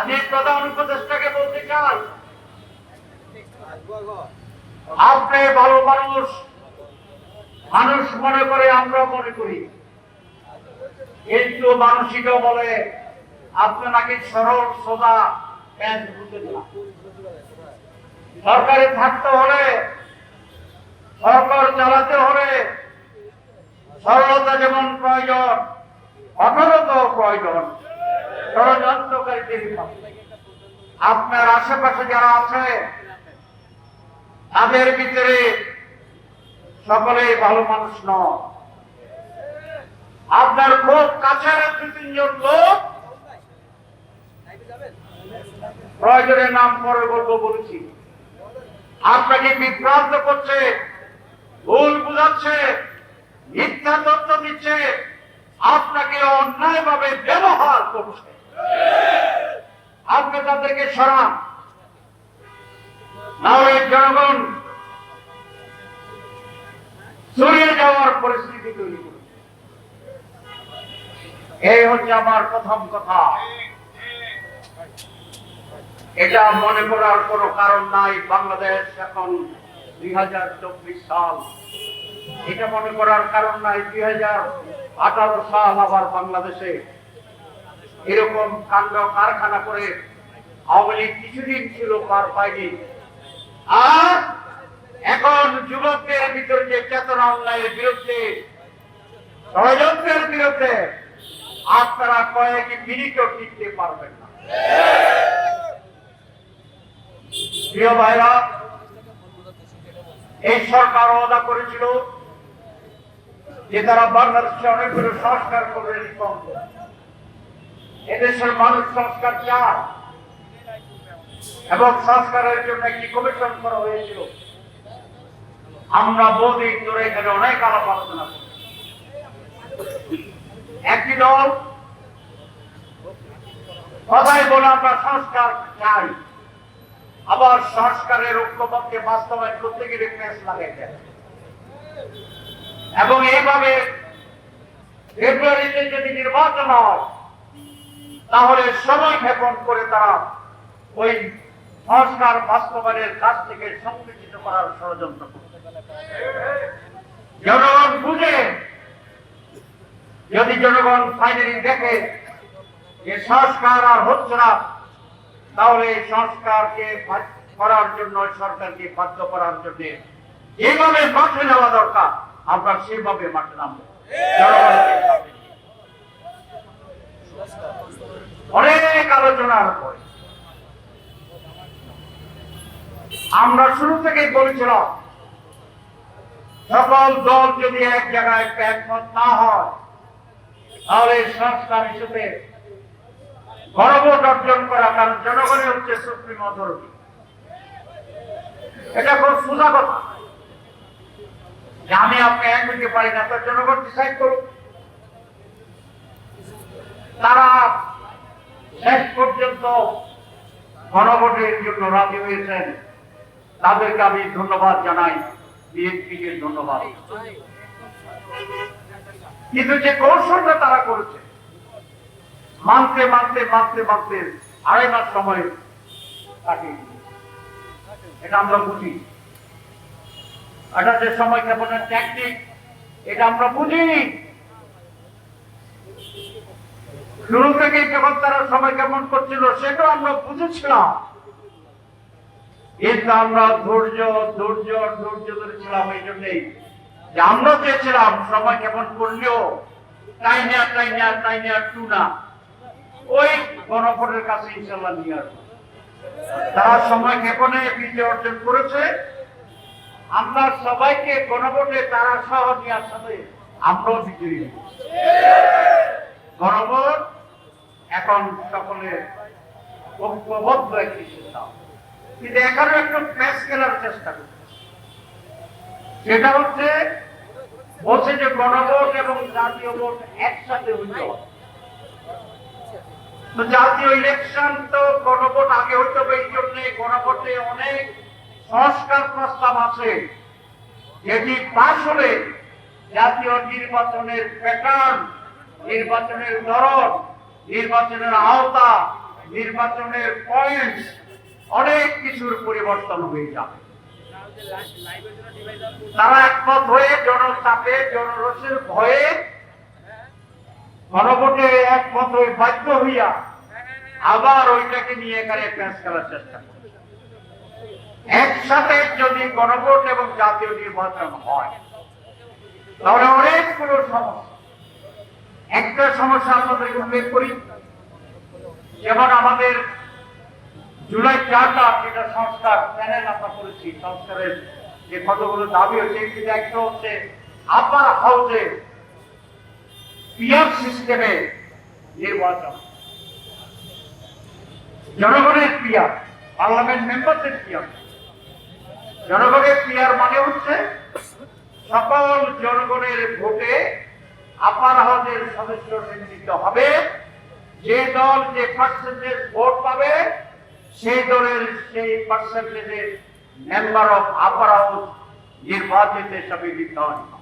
আমি প্রধান উপদেষ্টাকে বলতে চাই। আপনি ভালো মানুষ মানুষ মনে করে আমরা মনে করি। কিন্তু মানসিকও বলে, আপনি নাকি সরল, সোজা সরকারে থাকতে হলে, সরকার চালাতে হলে, সরলতা যেমন প্রয়োজন অনরত প্রয়োজন। আপনার আশেপাশে যারা আছে, তাদের ভিতরে ভালো মানুষ আপনার খুব কাছের দু তিনজন লোক। প্রয়োজনের নাম পরে বলব বলেছি। আপনাকে বিভ্রান্ত করছে, ভুল বুঝাচ্ছে, মিথ্যা তথ্য দিচ্ছে, আপনাকে অন্যায়ভাবে ব্যবহার করছে। আপনি তাদেরকে সরান। নাহলে জনগণ সরিয়ে যাওয়ার পরিস্থিতি তৈরি করবে। এই হচ্ছে আমার প্রথম কথা। এটা মনে করার কোনো কারণ নাই, বাংলাদেশ এখন দুই হাজার চব্বিশ সাল। এটা মনে করার কারণ নাই, দুই হাজার আঠারো সাল আবার বাংলাদেশে এরকম কাণ্ড কারখানা করে আওয়ামী লীগ কিছুদিন ছিল পার পায়নি আর এখন যুবকদের ভিতরে যে চেতনা অন্যায়ের বিরুদ্ধে, ষড়যন্ত্রের বিরুদ্ধে, আপনারা কয়েক মিনিটও টিকতে পারবেন না প্রিয় ভাইরা, এই সরকার ওয়াদা করেছিল যে তারা বাংলাদেশে অনেকগুলো সংস্কার করবে। এদেশের মানুষ সংস্কার চায়। এবং সংস্কারের জন্য একটি কমিশন করা হয়েছিল। আমরা বহুদিন ধরে এখানে অনেক আলাপ আলোচনা করি। একটি দল কথাই বলে আমরা সংস্কার চাই। আবার সংস্কারের ঐক্যমতকে বাস্তবায়ন করতে গেলে লাগাই যায় এবং এইভাবে ফেব্রুয়ারিতে যদি নির্বাচন হয় তাহলে সময় ক্ষেপণ করে তারা ওই সংস্কার বাস্তবায়নের কাজ থেকে সংকুচিত করার ষড়যন্ত্র জনগণ বুঝে, যদি জনগণ ফাইনালি দেখে যে সংস্কার আর হচ্ছে না, তাহলে এই সংস্কারকে করার জন্য, সরকারকে বাধ্য করার জন্য যেভাবে মাঠে নেওয়া দরকার, আমরা সেভাবে মাঠে নামবো। জনগণকে অনেক আলোচনার পরে। আমরা শুরু থেকেই বলেছিলাম, সকল দল যদি এক জায়গায় একমত না হয়, তাহলে সংস্কার হিসেবে গণভোট অর্জন করা কারণ জনগণই হচ্ছে সুপ্রিম অথরিটি। এটা খুব সোজা কথা। আমি আপনি এক হইতে পারি না তো জনগণ ডিসাইড করুক। তারা শেষ পর্যন্ত গণভোটের জন্য রাজি হয়েছেন। তাদেরকে আমি ধন্যবাদ জানাই, বিএনপিকে ধন্যবাদ। কিন্তু যে কৌশলটা তারা করেছে, মানতে মানতে মানতে মানতে আড়াই মাস সময় কাটিয়ে এটা আমরা বুঝি। এটা যে সময় কেমন টেকনিক এটা আমরা বুঝি। শুরু থেকে যখন তারা সময় কেমন করছিল সেটাও আমরা বুঝেছিলাম। কিন্তু আমরা ধৈর্য ধৈর্য ধৈর্য ধরেছিলাম এই জন্যই যে আমরা চেয়েছিলাম সময় কেমন করলেও তাই না তাই না তাই না টু না। ওই গণভোটের কাছে ইনশাল্লাহ নিয়ে আসব। তারা সময় ক্ষেপণে বিজয় অর্জন করেছে, আমরা সবাইকে গণভোটে তারা সহ নিয়ে আসাতে আমরাও বিজয়ী। গণভোট এখন সকলের ঐক্যবদ্ধ একটি কিন্তু চেষ্টা করছে। সেটা হচ্ছে যে গণভোট এবং জাতীয় ভোট একসাথে হইতে জাতীয় ইলেকশন তো গণভোট আগে হইতে হবে এই জন্য গণভোটে অনেক সংস্কার প্রস্তাব আছে। যেটি পাশ হলে জাতীয় নির্বাচনের প্যাটার্ন নির্বাচনের ধরন নির্বাচনের আওতা, নির্বাচনের পয়েন্ট অনেক কিছুর পরিবর্তন হয়ে যাবে। তারা একমত হয়ে জনচাপে জনরসের ভয়ে গণভোটে একমত হয়ে বাধ্য হইয়া আবার ওইটাকে নিয়ে এখানে প্যাঁচ করার চেষ্টা করে একসাথে যদি গণভোট এবং জাতীয় নির্বাচন হয়, তাহলে অনেকগুলো সমস্যা একটা সমস্যা আপনাদেরকে উল্লেখ করি। যেমন আমাদের জুলাই চারটা যেটা সংস্কার প্যানেল আমরা করেছি, সংস্কারের যে কতগুলো দাবি হচ্ছে, একটা হচ্ছে আপার হাউসে পিয়ার সিস্টেমে নির্বাচন জনগণের পিয়ার পার্লামেন্ট মেম্বারদের পিয়ার জনগণের পিয়ার মানে হচ্ছে সকল জনগণের ভোটে আপার হাউসের সদস্য নির্মিত হবে। যে দল যে পার্সেন্টেজ ভোট পাবে, সেই দলের সেই পার্সেন্টেজের মেম্বার অফ আপার হাউস নির্বাচিত সমিতি হয়